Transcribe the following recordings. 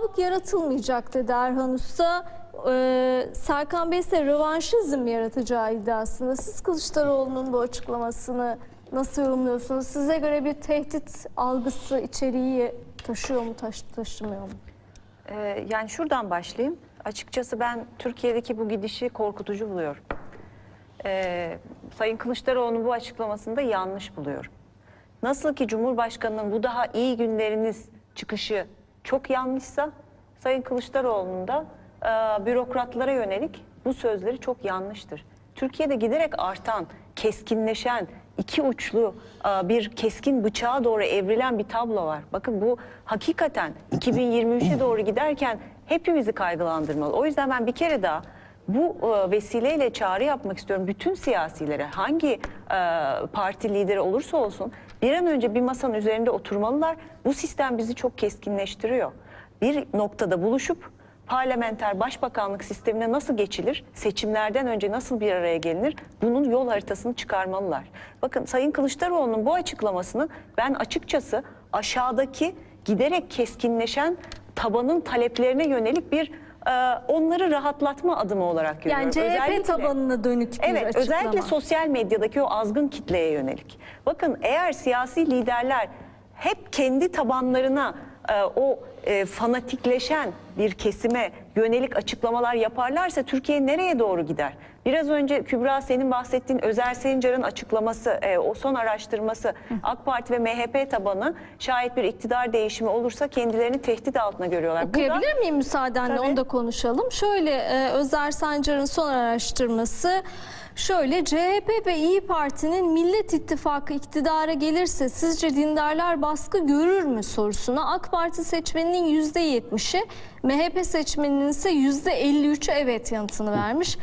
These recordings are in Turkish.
mutabık yaratılmayacak dedi Erhan Usta. Ee, Serkan Bey ise rövanşizm yaratacağı iddiasında. Siz Kılıçdaroğlu'nun bu açıklamasını nasıl yorumluyorsunuz? Size göre bir tehdit algısı içeriği taşıyor mu, taş, taşımıyor mu? Ee, yani şuradan başlayayım. Açıkçası ben Türkiye'deki bu gidişi korkutucu buluyorum. Ee, Sayın Kılıçdaroğlu'nun bu açıklamasında yanlış buluyorum. Nasıl ki Cumhurbaşkanı'nın bu daha iyi günleriniz çıkışı çok yanlışsa, Sayın Kılıçdaroğlu'nun da e, bürokratlara yönelik bu sözleri çok yanlıştır. Türkiye'de giderek artan, keskinleşen, iki uçlu e, bir keskin bıçağa doğru evrilen bir tablo var. Bakın bu hakikaten 2023'e doğru giderken hepimizi kaygılandırmalı. O yüzden ben bir kere daha bu e, vesileyle çağrı yapmak istiyorum. Bütün siyasilere hangi e, parti lideri olursa olsun bir an önce bir masanın üzerinde oturmalılar. Bu sistem bizi çok keskinleştiriyor. Bir noktada buluşup parlamenter başbakanlık sistemine nasıl geçilir, seçimlerden önce nasıl bir araya gelinir bunun yol haritasını çıkarmalılar. Bakın Sayın Kılıçdaroğlu'nun bu açıklamasını ben açıkçası aşağıdaki giderek keskinleşen tabanın taleplerine yönelik bir onları rahatlatma adımı olarak görüyorum. Yani CHP Özellikle- tabanına dönük bir Evet, açıklama. özellikle sosyal medyadaki o azgın kitleye yönelik. Bakın eğer siyasi liderler hep kendi tabanlarına e, o e, fanatikleşen bir kesime yönelik açıklamalar yaparlarsa Türkiye nereye doğru gider? Biraz önce Kübra senin bahsettiğin Özer Sencar'ın açıklaması, e, o son araştırması AK Parti ve MHP tabanı şayet bir iktidar değişimi olursa kendilerini tehdit altına görüyorlar. Okuyabilir miyim müsaadenle Tabii. onu da konuşalım. Şöyle e, Özer Sancar'ın son araştırması şöyle CHP ve İyi Parti'nin Millet İttifakı iktidara gelirse sizce dindarlar baskı görür mü sorusuna AK Parti seçmeninin %70'i MHP seçmeninin ise %53'ü evet yanıtını vermiş.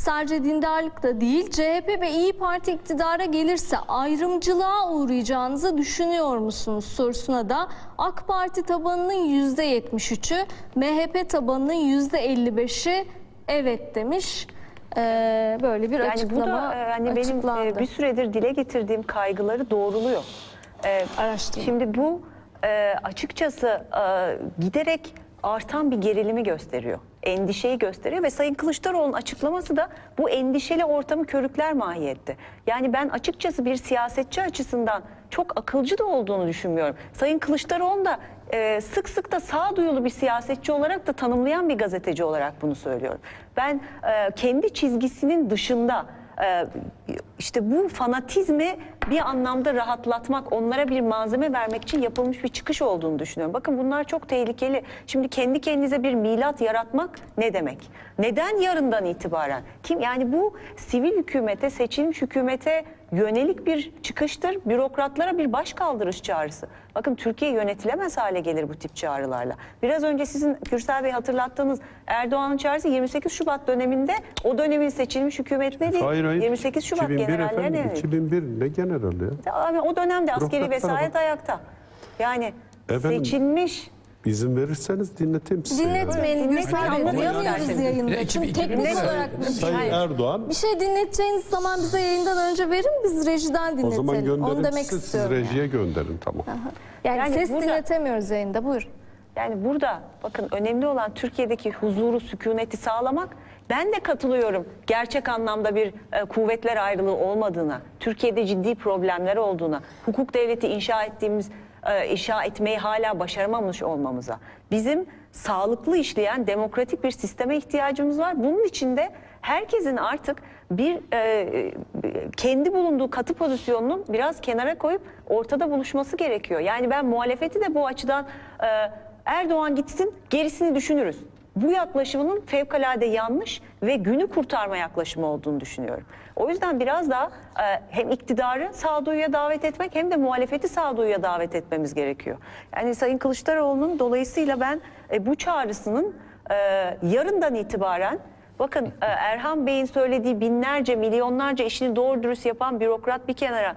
Sadece dindarlık da değil, CHP ve İyi Parti iktidara gelirse ayrımcılığa uğrayacağınızı düşünüyor musunuz sorusuna da AK Parti tabanının %73'ü, MHP tabanının %55'i evet demiş. Ee, böyle bir Yani bu açıklama da e, hani benim açıklandı. e, bir süredir dile getirdiğim kaygıları doğruluyor. E, Araştırma. Şimdi bu açıkçası giderek artan bir gerilimi gösteriyor. Endişeyi gösteriyor ve Sayın Kılıçdaroğlu'nun açıklaması da bu endişeli ortamı körükler mahiyette. Yani ben açıkçası bir siyasetçi açısından çok akılcı da olduğunu düşünmüyorum. Sayın Kılıçdaroğlu da e, sık sık da sağduyulu bir siyasetçi olarak da tanımlayan bir gazeteci olarak bunu söylüyorum. Ben e, kendi çizgisinin dışında e, işte bu fanatizmi bir anlamda rahatlatmak, onlara bir malzeme vermek için yapılmış bir çıkış olduğunu düşünüyorum. Bakın bunlar çok tehlikeli. Şimdi kendi kendinize bir milat yaratmak ne demek? Neden yarından itibaren? Kim yani bu sivil hükümete, seçilmiş hükümete yönelik bir çıkıştır. Bürokratlara bir baş kaldırış çağrısı. Bakın Türkiye yönetilemez hale gelir bu tip çağrılarla. Biraz önce sizin Gürsel Bey hatırlattığınız Erdoğan'ın çağrısı 28 Şubat döneminde o dönemin seçilmiş hükümet ne değil? Hayır hayır. 28 Şubat 2001 generallerine efendim. yönelik. 2001 ne generali ya? Abi o dönemde askeri vesayet bak. ayakta. Yani Efendim, seçilmiş İzin verirseniz dinleteyim size. Dinletmeyin Gürsel Bey, duyamıyoruz yayında. Çünkü iki- teknik olarak bir Sayın şey. Erdoğan Bir şey dinleteceğiniz zaman bize yayından önce verin biz rejiden dinletelim. o zaman Onu gönderin demek siz, siz istiyorum. yani. rejiye gönderin tamam. Yani, Yani ses burada- dinletemiyoruz yayında. Buyurun. Yani burada bakın önemli olan Türkiye'deki huzuru, sükuneti sağlamak. Ben de katılıyorum gerçek anlamda bir e, kuvvetler ayrılığı olmadığına, Türkiye'de ciddi problemler olduğuna, hukuk devleti inşa ettiğimiz, e, inşa etmeyi hala başaramamış olmamıza. Bizim sağlıklı işleyen demokratik bir sisteme ihtiyacımız var. Bunun için de herkesin artık bir e, kendi bulunduğu katı pozisyonunu biraz kenara koyup ortada buluşması gerekiyor. Yani ben muhalefeti de bu açıdan e, Erdoğan gitsin gerisini düşünürüz. Bu yaklaşımının fevkalade yanlış ve günü kurtarma yaklaşımı olduğunu düşünüyorum. O yüzden biraz daha e, hem iktidarı sağduyuya davet etmek hem de muhalefeti sağduyuya davet etmemiz gerekiyor. Yani Sayın Kılıçdaroğlu'nun dolayısıyla ben e, bu çağrısının e, yarından itibaren Bakın e, Erhan Bey'in söylediği binlerce, milyonlarca işini doğru dürüst yapan bürokrat bir kenara.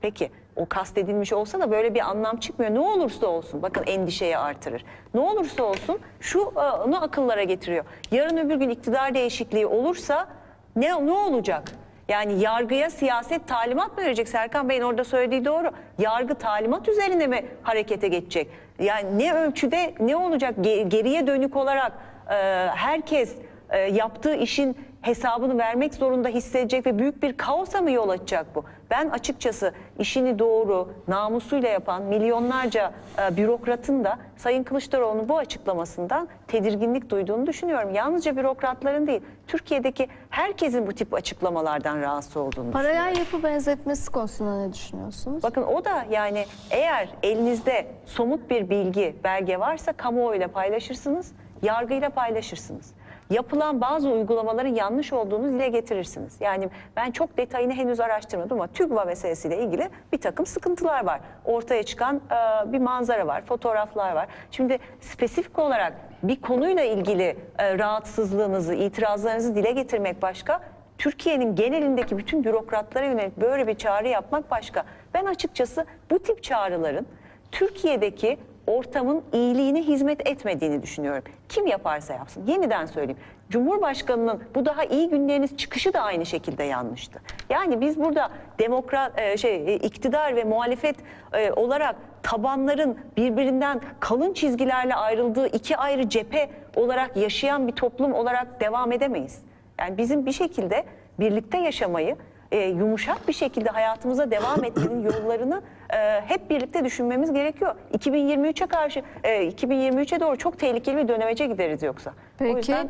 Peki o kastedilmiş olsa da böyle bir anlam çıkmıyor. Ne olursa olsun bakın endişeyi artırır. Ne olursa olsun şu e, onu akıllara getiriyor. Yarın öbür gün iktidar değişikliği olursa ne ne olacak? Yani yargıya siyaset talimat mı verecek? Serkan Bey'in orada söylediği doğru. Yargı talimat üzerine mi harekete geçecek? Yani ne ölçüde ne olacak Ge- geriye dönük olarak e, herkes e, yaptığı işin hesabını vermek zorunda hissedecek ve büyük bir kaosa mı yol açacak bu? Ben açıkçası işini doğru, namusuyla yapan milyonlarca e, bürokratın da Sayın Kılıçdaroğlu'nun bu açıklamasından tedirginlik duyduğunu düşünüyorum. Yalnızca bürokratların değil, Türkiye'deki herkesin bu tip açıklamalardan rahatsız olduğunu Paralel yapı benzetmesi konusunda ne düşünüyorsunuz? Bakın o da yani eğer elinizde somut bir bilgi, belge varsa kamuoyuyla paylaşırsınız, yargıyla paylaşırsınız. Yapılan bazı uygulamaların yanlış olduğunu dile getirirsiniz. Yani ben çok detayını henüz araştırmadım ama TÜGVA meselesiyle ilgili bir takım sıkıntılar var. Ortaya çıkan e, bir manzara var, fotoğraflar var. Şimdi spesifik olarak bir konuyla ilgili e, rahatsızlığınızı, itirazlarınızı dile getirmek başka, Türkiye'nin genelindeki bütün bürokratlara yönelik böyle bir çağrı yapmak başka. Ben açıkçası bu tip çağrıların Türkiye'deki ortamın iyiliğine hizmet etmediğini düşünüyorum. Kim yaparsa yapsın. Yeniden söyleyeyim. Cumhurbaşkanının bu daha iyi günleriniz çıkışı da aynı şekilde yanlıştı. Yani biz burada demokrat e, şey e, iktidar ve muhalefet e, olarak tabanların birbirinden kalın çizgilerle ayrıldığı iki ayrı cephe olarak yaşayan bir toplum olarak devam edemeyiz. Yani bizim bir şekilde birlikte yaşamayı, e, yumuşak bir şekilde hayatımıza devam etmenin yollarını e, hep birlikte düşünmemiz gerekiyor. 2023'e karşı, e, 2023'e doğru çok tehlikeli bir dönemece gideriz yoksa. O Peki yüzden